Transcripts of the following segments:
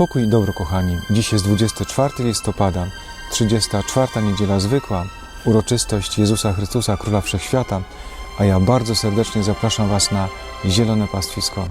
Pokój i dobro, kochani. Dziś jest 24 listopada, 34 niedziela zwykła, uroczystość Jezusa Chrystusa, Króla Wszechświata, a ja bardzo serdecznie zapraszam Was na Zielone Pastwisko.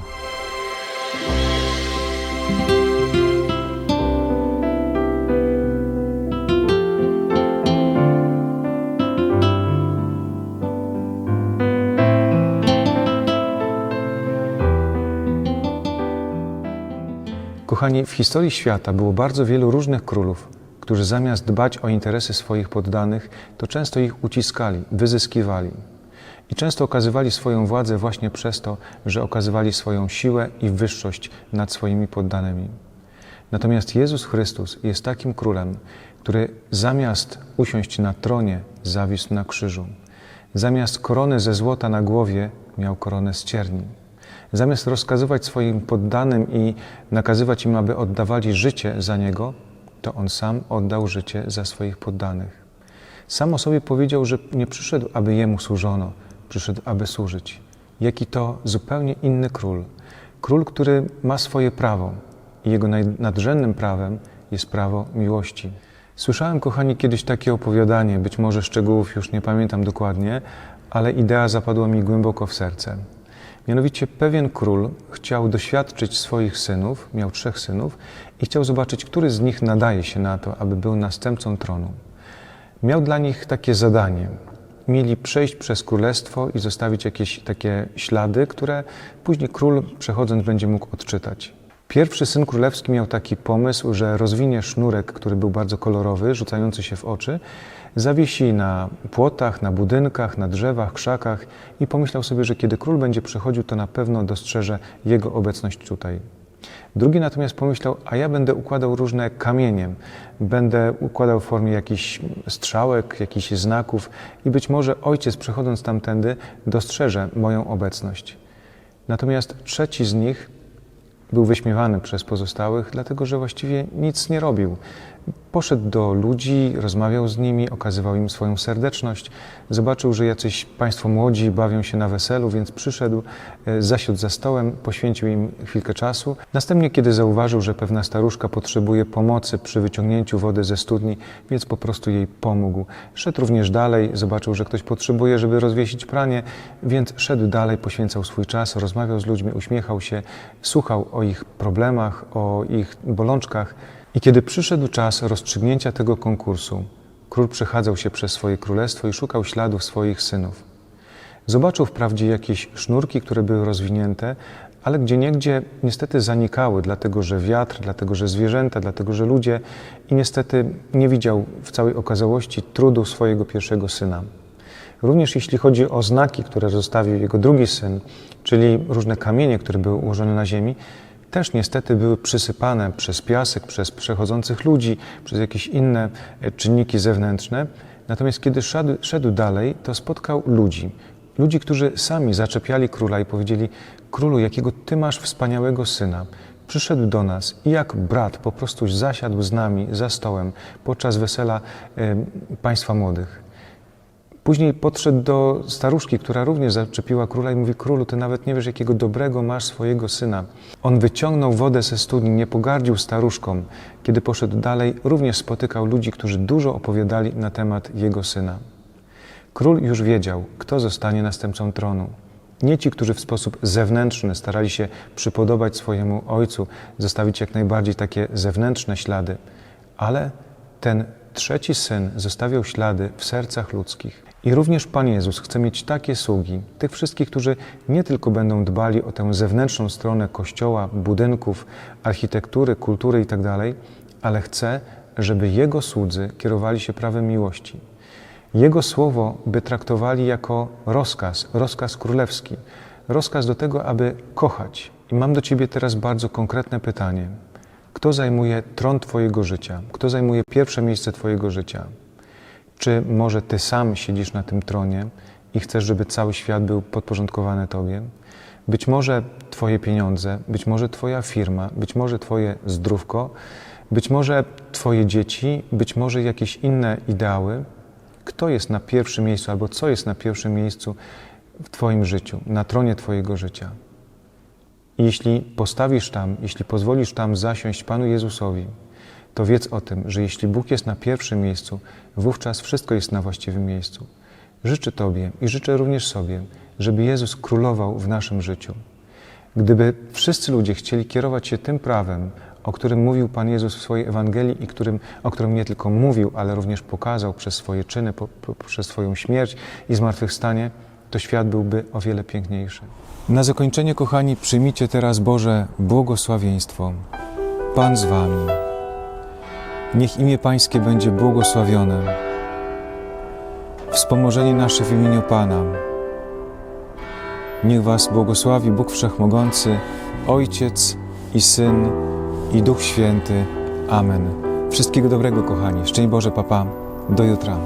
Kochani, w historii świata było bardzo wielu różnych królów, którzy zamiast dbać o interesy swoich poddanych, to często ich uciskali, wyzyskiwali. I często okazywali swoją władzę właśnie przez to, że okazywali swoją siłę i wyższość nad swoimi poddanymi. Natomiast Jezus Chrystus jest takim królem, który zamiast usiąść na tronie, zawisł na krzyżu. Zamiast korony ze złota na głowie, miał koronę z cierni. Zamiast rozkazywać swoim poddanym i nakazywać im, aby oddawali życie za Niego, to On sam oddał życie za swoich poddanych. Sam o sobie powiedział, że nie przyszedł, aby Jemu służono, przyszedł, aby służyć. Jaki to zupełnie inny król. Król, który ma swoje prawo i Jego nadrzędnym prawem jest prawo miłości. Słyszałem, kochani, kiedyś takie opowiadanie, być może szczegółów już nie pamiętam dokładnie, ale idea zapadła mi głęboko w serce. Mianowicie pewien król chciał doświadczyć swoich synów, miał trzech synów i chciał zobaczyć, który z nich nadaje się na to, aby był następcą tronu. Miał dla nich takie zadanie. Mieli przejść przez królestwo i zostawić jakieś takie ślady, które później król przechodząc będzie mógł odczytać. Pierwszy syn królewski miał taki pomysł, że rozwinie sznurek, który był bardzo kolorowy, rzucający się w oczy, zawiesi na płotach, na budynkach, na drzewach, krzakach i pomyślał sobie, że kiedy król będzie przechodził, to na pewno dostrzeże jego obecność tutaj. Drugi natomiast pomyślał, a ja będę układał różne kamienie, będę układał w formie jakichś strzałek, jakichś znaków i być może ojciec przechodząc tamtędy dostrzeże moją obecność. Natomiast trzeci z nich był wyśmiewany przez pozostałych, dlatego że właściwie nic nie robił. Poszedł do ludzi, rozmawiał z nimi, okazywał im swoją serdeczność. Zobaczył, że jacyś państwo młodzi bawią się na weselu, więc przyszedł, e, zasiadł za stołem, poświęcił im chwilkę czasu. Następnie, kiedy zauważył, że pewna staruszka potrzebuje pomocy przy wyciągnięciu wody ze studni, więc po prostu jej pomógł. Szedł również dalej, zobaczył, że ktoś potrzebuje, żeby rozwiesić pranie, więc szedł dalej, poświęcał swój czas, rozmawiał z ludźmi, uśmiechał się, słuchał o ich problemach, o ich bolączkach. I kiedy przyszedł czas rozstrzygnięcia tego konkursu, król przechadzał się przez swoje królestwo i szukał śladów swoich synów. Zobaczył wprawdzie jakieś sznurki, które były rozwinięte, ale gdzieniegdzie niestety zanikały, dlatego że wiatr, dlatego że zwierzęta, dlatego że ludzie i niestety nie widział w całej okazałości trudu swojego pierwszego syna. Również jeśli chodzi o znaki, które zostawił jego drugi syn, czyli różne kamienie, które były ułożone na ziemi, też niestety były przysypane przez piasek, przez przechodzących ludzi, przez jakieś inne e, czynniki zewnętrzne. Natomiast kiedy szedł, szedł dalej, to spotkał ludzi. Ludzi, którzy sami zaczepiali króla i powiedzieli: Królu, jakiego ty masz wspaniałego syna. Przyszedł do nas i jak brat po prostu zasiadł z nami za stołem podczas wesela e, państwa młodych. Później podszedł do staruszki, która również zaczepiła króla i mówi: Królu, ty nawet nie wiesz, jakiego dobrego masz swojego syna. On wyciągnął wodę ze studni, nie pogardził staruszkom. Kiedy poszedł dalej, również spotykał ludzi, którzy dużo opowiadali na temat jego syna. Król już wiedział, kto zostanie następcą tronu. Nie ci, którzy w sposób zewnętrzny starali się przypodobać swojemu ojcu, zostawić jak najbardziej takie zewnętrzne ślady, ale ten trzeci syn zostawiał ślady w sercach ludzkich. I również Pan Jezus chce mieć takie sługi, tych wszystkich, którzy nie tylko będą dbali o tę zewnętrzną stronę kościoła, budynków, architektury, kultury itd., ale chce, żeby Jego słudzy kierowali się prawem miłości. Jego słowo by traktowali jako rozkaz, rozkaz królewski, rozkaz do tego, aby kochać. I mam do Ciebie teraz bardzo konkretne pytanie. Kto zajmuje tron Twojego życia? Kto zajmuje pierwsze miejsce Twojego życia? Czy może Ty sam siedzisz na tym tronie i chcesz, żeby cały świat był podporządkowany Tobie? Być może Twoje pieniądze, być może Twoja firma, być może Twoje zdrówko, być może Twoje dzieci, być może jakieś inne ideały. Kto jest na pierwszym miejscu albo co jest na pierwszym miejscu w Twoim życiu, na tronie Twojego życia? Jeśli postawisz tam, jeśli pozwolisz tam zasiąść Panu Jezusowi, to wiedz o tym, że jeśli Bóg jest na pierwszym miejscu, wówczas wszystko jest na właściwym miejscu. Życzę Tobie i życzę również sobie, żeby Jezus królował w naszym życiu. Gdyby wszyscy ludzie chcieli kierować się tym prawem, o którym mówił Pan Jezus w swojej Ewangelii i którym, o którym nie tylko mówił, ale również pokazał przez swoje czyny, po, po, przez swoją śmierć i zmartwychwstanie, to świat byłby o wiele piękniejszy. Na zakończenie, kochani, przyjmijcie teraz Boże błogosławieństwo. Pan z Wami. Niech imię Pańskie będzie błogosławione. Wspomożenie nasze w imieniu Pana. Niech Was błogosławi Bóg Wszechmogący, Ojciec i Syn i Duch Święty. Amen. Wszystkiego dobrego, kochani. Szczęść Boże, papa. Do jutra.